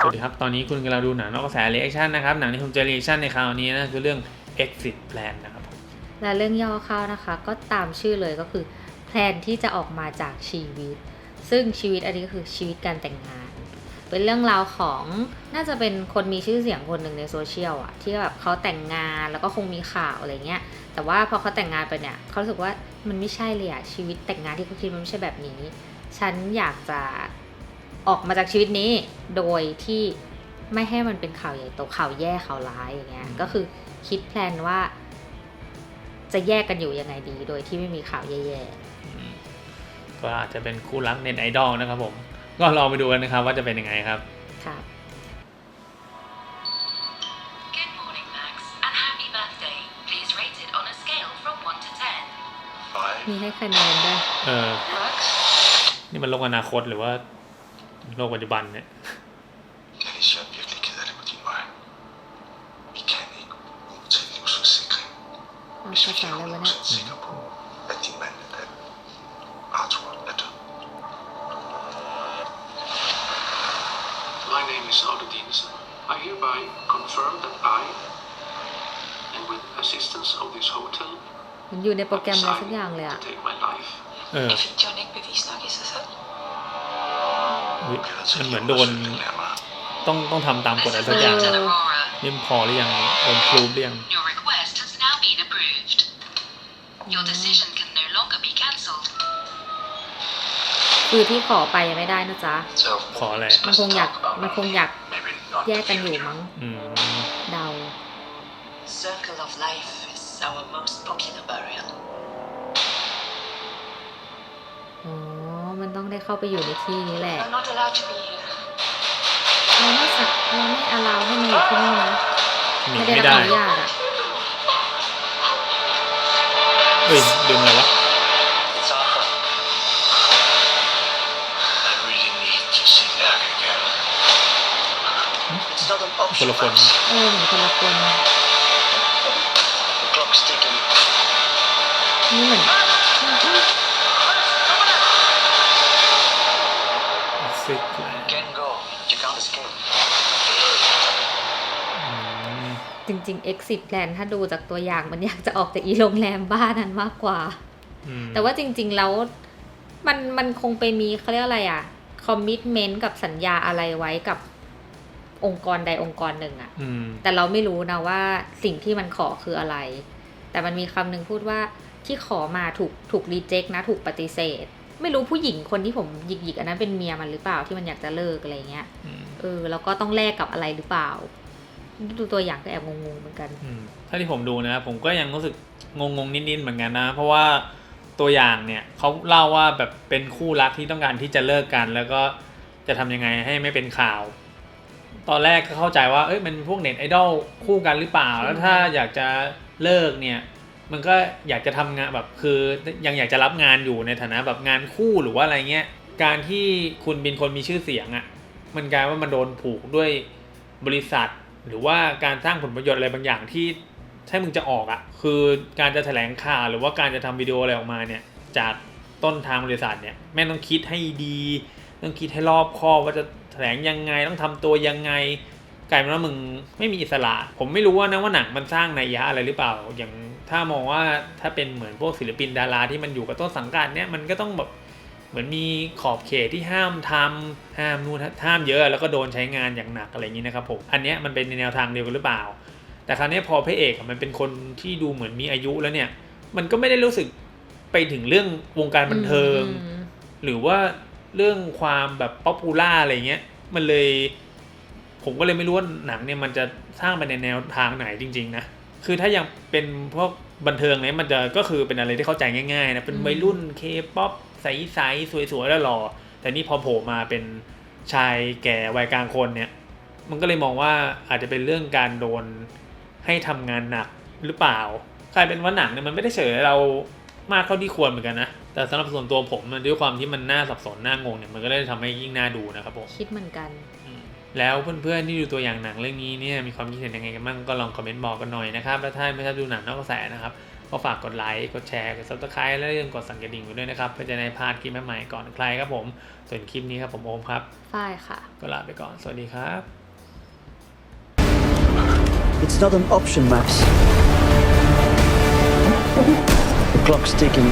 สวัสดีครับ ตอนนี้คุณกำลังดูหนังนอกกระแส reaction นะครับ หนังที่ผมจะ reaction ในคราวนี้นะคือเรื่อง exit plan นะครับ และเรื่องย่อคร่าวนะคะ ก็ตามชื่อเลยก็คือแพลนที่จะออกมาจากชีวิต ซึ่งชีวิตอันนี้ก็คือชีวิตการแต่งงาน เป็นเรื่องราวของน่าจะเป็นคนมีชื่อเสียงคนหนึ่งในโซเชียลอะที่แบบเขาแต่งงานแล้วก็คงมีข่าวอะไรเงี้ย แต่ว่าพอเขาแต่งงานไปเนี่ยเขารู้สึกว่ามันไม่ใช่เลยอะชีวิตแต่งงานที่เขาคิดมันไม่ใช่แบบนี้ ฉันอยากจะ ออกมาจากชีวิตนี้ โดยที่ไม่ให้มันเป็นข่าวใหญ่โตข่าวแย่ข่าวร้ายอย่างเงี้ย ก็คือคิดแพลนว่า จะแยกกันอยู่ยังไงดี โดยที่ไม่มีข่าวแย่อืมก็อาจจะเป็นคู่รักเน็ตไอดอลนะครับผม ก็ลองไปดูกันนะครับ ว่าจะเป็นยังไงครับๆครับ Good morning, Max, and happy birthday. Please rate it on a scale from 1 to 10. มีให้คะแนนด้วย เออ Max? นี่มันโลกอนาคตหรือว่า โลกปัจจุบันเนี่ยภเนี่ยมันอยู่ในโปรแกรมอะไรสักอย่างเลยอะเออ มัน lige เหมือน at โดน undersøge det nærmere. ต้องต้องทำตามกฎอะไรสัก Listen, อย่าง Captain Aurora. นี่มันพอหรือยังโดนพรูฟหรือยัง Your request has now been approved. Your decision can no longer be cancelled. คือที่ขอไปยังไม่ได้นะจ๊ะ So, ขออะไร มันคงอยาก มันคงอยาก maybe not แย the กกันอยู่ future. มั้งอืมเดา Circle of Life is our most popular burial. ต้องได้เข้าไปอยู่ในที่นี้แหละ You're not allowed to be here. เราไม่สักเราไม่อลาวให้มาอยู่ที่นี่นะหนีไม่ได้ไม่รับได้อนุญาตอะเฮ้ยดึงอะไรวะ It's Arthur. I really need to see Lærke again. It's not an คนละคนเออเหมือนคนละคน The clock's ticking. นี่เหมือน exit plan Can't go. You can't escape. อืมจริง ๆ exit plan ถ้าดูจากตัวอย่างมันอยากจะออกจากอีโรงแรมบ้านนั้นมากกว่าอืมแต่ว่าจริง ๆ แล้วมันมันคงไปมีเขาเรียกอะไรอะคอมมิชเมนต์กับสัญญาอะไรไว้กับองค์กรใดองค์กรหนึ่งอะอืมแต่เราไม่รู้นะว่าสิ่งที่มันขอคืออะไร แต่มันมีคำหนึ่งพูดว่าที่ขอมาถูกถูกรีเจ็คนะถูกปฏิเสธ ไม่รู้ผู้หญิงคนที่ผมหยิกหยิกๆอันนั้นเป็นเมียมันหรือเปล่าที่มันอยากจะเลิกอะไรเงี้ยอืมเออแล้วก็ต้องแลกกับอะไรหรือเปล่า ดูตัวอย่างก็แอบงงๆเหมือนกันอืมถ้าที่ผมดูนะ ผมก็ยังรู้สึกงงงๆนิดๆเหมือนกันนะ เพราะว่าตัวอย่างเนี่ยเขาเล่าว่าแบบเป็นคู่รักที่ต้องการที่จะเลิกกัน แล้วก็จะทำยังไงให้ไม่เป็นข่าว ตอนแรกก็เข้าใจว่าเอ้ยมันพวกเน็ตไอดอลคู่กันหรือเปล่า แล้วถ้าอยากจะเลิกเนี่ย มันก็อยากจะทำงานแบบคือยังอยากจะรับงานอยู่ในฐานะแบบงานคู่หรือว่าอะไรเงี้ย การที่คุณเป็นคนมีชื่อเสียงอะ่ะมันกลายว่ามันโดนผูกด้วยบริษัท หรือว่าการสร้างผลประโยชน์อะไรบางอย่างที่ถ้ามึงจะออกอะ่ะคือการจะแถลงข่าวหรือว่าการจะทำวิดีโออะไรออกมาเนี่ยจากต้นทางบริษัทเนี่ยแม่ต้องคิดให้ดี ต้องคิดให้รอบคอบว่าจะแถลงยังไงต้องทำตัวยังไงกลายเป็นว่ามึงไม่มีอิสระ ผมไม่รู้ว่านะว่าหนังมันสร้างนัยยะอะไรหรือเปล่าอย่าง ถ้ามองว่าถ้าเป็นเหมือนพวกศิลปินดาราที่มันอยู่กับต้นสังกัดเนี่ยมันก็ต้องแบบเหมือนมีขอบเขตที่ห้ามทำห้ามนู่นห้ามเยอะ แล้วก็โดนใช้งานอย่างหนักอะไรอย่างนี้นะครับผมอันเนี้ยมันเป็นในแนวทางเดียวกันหรือเปล่า แต่คราวเนี้ยพอพระเอกอะมันเป็นคนที่ดูเหมือนมีอายุแล้วเนี่ย มันก็ไม่ได้รู้สึกไปถึงเรื่องวงการบันเทิงอืมหรือว่าเรื่องความแบบป๊อปปูล่าอะไรเงี้ยมันเลย ผมก็เลยไม่รู้ว่าหนังเนี่ยมันจะสร้างไปในแนวทางไหนจริง ๆ นะ คือถ้ายังเป็นพวกบันเทิงเนี่ยมันจะก็คือเป็นอะไรที่เข้าใจง่ายๆนะเป็นวัยรุ่นเคป๊อปใสๆสวยๆแล้วหล่อแต่นี่พอโผล่มาเป็นชายแก่วัยกลางคนเนี่ย มันก็เลยมองว่าอาจจะเป็นเรื่องการโดนให้ทำงานหนักหรือเปล่ากลายเป็นว่าหนังเนี่ยมันไม่ได้เฉยเรามากเท่าที่ควรเหมือนกันนะ แต่สำหรับส่วนตัวผมมันด้วยความที่มันน่าสับสนน่างงเนี่ยมันก็เลยทำให้ยิ่งน่าดูนะครับผมคิดเหมือนกันอืม แล้วเพื่อนๆที่ดูตัวอย่างหนังเรื่องนี้เนี่ยมีความคิดเห็นยังไงกันบ้างก็ลองคอมเมนต์บอกกันหน่อยนะครับแล้วถ้าไม่ชอบดูหนังนอกกระแสนะครับก็ฝากกดไลค์กดแชร์กด subscribe และอย่าลืมกดสั่นกระดิ่งไว้ด้วยนะครับเพื่อจะได้ไม่พลาดคลิปใหม่ๆก่อนใครครับผม ส่วนคลิปนี้ครับผมโอมครับฝ้ายค่ะ ก็ลาไปก่อนสวัสดีครับ It's not an option, Max. The clock's ticking.